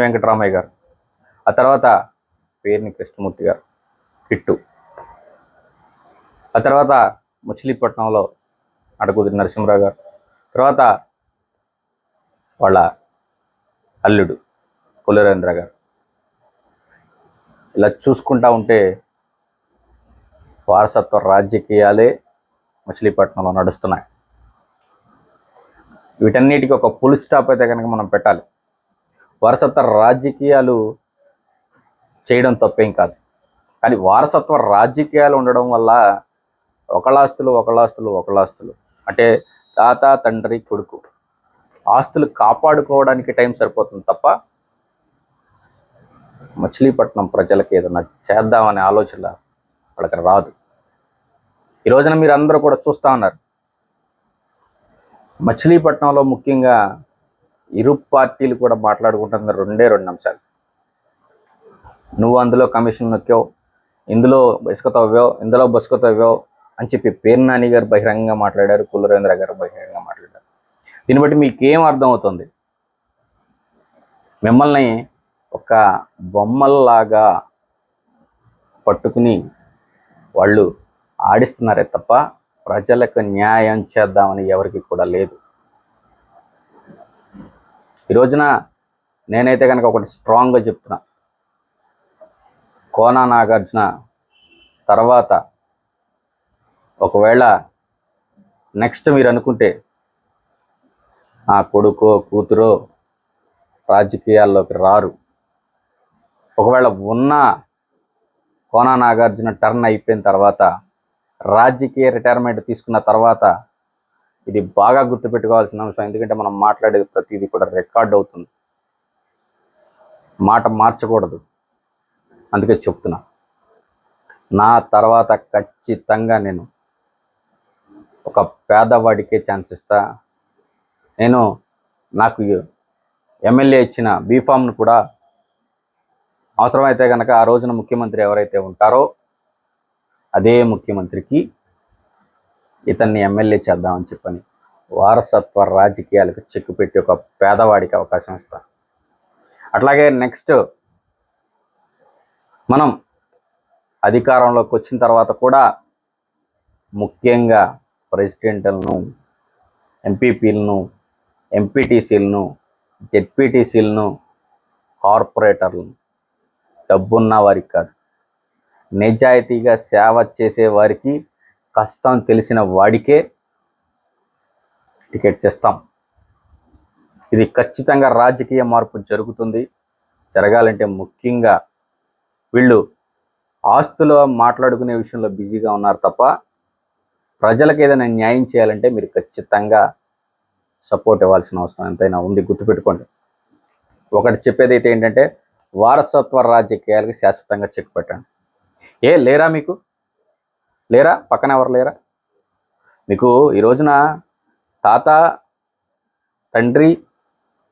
వెంకటరామయ్య గారు. ఆ తర్వాత పేరుని కృష్ణమూర్తి గారు కిట్టు. ఆ తర్వాత మచిలీపట్నంలో అడకుదిరి నరసింహరావు గారు. తర్వాత వాళ్ళ అల్లుడు పులరేంద్ర గారు. ఇలా చూసుకుంటా ఉంటే వారసత్వ రాజకీయాలే మచిలీపట్నంలో నడుస్తున్నాయి. వీటన్నిటికీ ఒక పుల్ స్టాప్ అయితే కనుక మనం పెట్టాలి. వారసత్వ రాజకీయాలు చేయడం తప్పేం కాదు. కానీ వారసత్వ రాజకీయాలు ఉండడం వల్ల ఒకళ్ళాస్తులు ఒకళ్ళాస్తులు ఒకళ్ళాస్తులు అంటే తాత తండ్రి కొడుకు. ఆస్తులు కాపాడుకోవడానికి టైం సరిపోతుంది తప్ప మచిలీపట్నం ప్రజలకి ఏదైనా చేద్దామనే ఆలోచన వాళ్ళకి రాదు. ఈ రోజున మీరు అందరూ కూడా చూస్తూ ఉన్నారు. మచిలీపట్నంలో ముఖ్యంగా ఇరు పార్టీలు కూడా మాట్లాడుకుంటున్న రెండే రెండు అంశాలు. నువ్వు అందులో కమిషన్ నొక్కావు ఇందులో ఇసుక తవ్వావు ఇందులో బసుక తవ్వావు అని చెప్పి పేరు నాని గారు బహిరంగంగా మాట్లాడారు కులరేంద్ర గారు బహిరంగంగా మాట్లాడారు. దీన్ని బట్టి మీకేం అర్థమవుతుంది? మిమ్మల్ని ఒక బొమ్మల్లాగా పట్టుకుని వాళ్ళు ఆడిస్తున్నారే తప్ప ప్రజలకు న్యాయం చేద్దామని ఎవరికి కూడా లేదు. ఈ రోజున నేనైతే కనుక ఒకటి స్ట్రాంగ్గా చెప్తున్నా. కోనా నాగార్జున తర్వాత ఒకవేళ నెక్స్ట్ మీరు అనుకుంటే ఆ కొడుకో కూతురో రాజకీయాల్లోకి రారు. ఒకవేళ ఉన్న కోనా నాగార్జున టర్న్ అయిపోయిన తర్వాత రాజకీయ రిటైర్మెంట్ తీసుకున్న తర్వాత ఇది బాగా గుర్తుపెట్టుకోవాల్సిన అంశం. ఎందుకంటే మనం మాట్లాడేది ప్రతిదీ కూడా రికార్డ్ అవుతుంది. మాట మార్చకూడదు. అందుకే చెప్తున్నా. నా తర్వాత ఖచ్చితంగా నేను ఒక పేదవాడికే ఛాన్స్ ఇస్తా. నేను నాకు ఎమ్మెల్యే ఇచ్చిన బీఫామ్ను కూడా అవసరమైతే కనుక ఆ రోజున ముఖ్యమంత్రి ఎవరైతే ఉంటారో అదే ముఖ్యమంత్రికి ఇతన్ని ఎమ్మెల్యే చేద్దామని చెప్పని వారసత్వ రాజకీయాలకు చెక్కు పెట్టి ఒక పేదవాడికి అవకాశం ఇస్తాం. అట్లాగే నెక్స్ట్ మనం అధికారంలోకి వచ్చిన తర్వాత కూడా ముఖ్యంగా ప్రెసిడెంట్లను ఎంపీపీలను ఎంపీటీసీలను జెడ్పీటీసీలను కార్పొరేటర్లను డబ్బున్న వారికి కాదు నిజాయితీగా సేవ చేసే వారికి కష్టం తెలిసిన వాడికే టికెట్ చేస్తాం ఇది ఖచ్చితంగా రాజకీయ మార్పు జరుగుతుంది. జరగాలంటే ముఖ్యంగా వీళ్ళు ఆస్తులు మాట్లాడుకునే విషయంలో బిజీగా ఉన్నారు తప్ప ప్రజలకు ఏదైనా న్యాయం చేయాలంటే మీరు ఖచ్చితంగా సపోర్ట్ ఇవ్వాల్సిన అవసరం ఎంతైనా ఉంది. గుర్తుపెట్టుకోండి. ఒకటి చెప్పేది అయితే ఏంటంటే వారసత్వ రాజకీయాలకి శాశ్వతంగా చెక్ పెట్టండి. ఏ లేరా మీకు? లేరా? పక్కన ఎవరు లేరా? మీకు ఈ రోజున తాత తండ్రి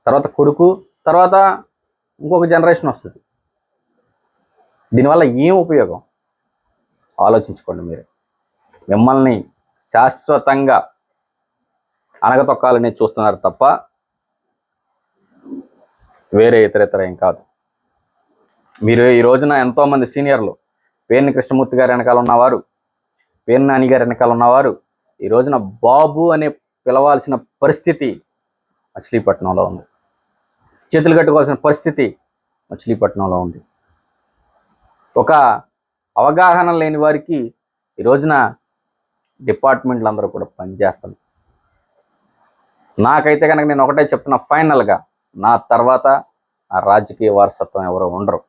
తర్వాత కొడుకు తర్వాత ఇంకొక జనరేషన్ వస్తుంది. దీనివల్ల ఏం ఉపయోగం? ఆలోచించుకోండి మీరు. మిమ్మల్ని శాశ్వతంగా అనగతొక్కాలని చూస్తున్నారు తప్ప వేరే ఇతర ఏం కాదు. మీరు ఈ రోజున ఎంతోమంది సీనియర్లు పేర్ని కృష్ణమూర్తి గారి వెనకాల ఉన్నవారు పేర్ని నాని గారి వెనకాల ఉన్నవారు ఈ రోజున బాబు అనే పిలవాల్సిన పరిస్థితి మచిలీపట్నంలో ఉంది. చేతులు కట్టుకోవాల్సిన పరిస్థితి మచిలీపట్నంలో ఉంది. ఒక అవగాహన లేని వారికి ఈ రోజున డిపార్ట్మెంట్లు అందరూ కూడా పనిచేస్తారు. నాకైతే కనుక నేను ఒకటే చెప్తున్నా ఫైనల్గా నా తర్వాత నా రాజకీయ వారసత్వం ఎవరో ఉండరు.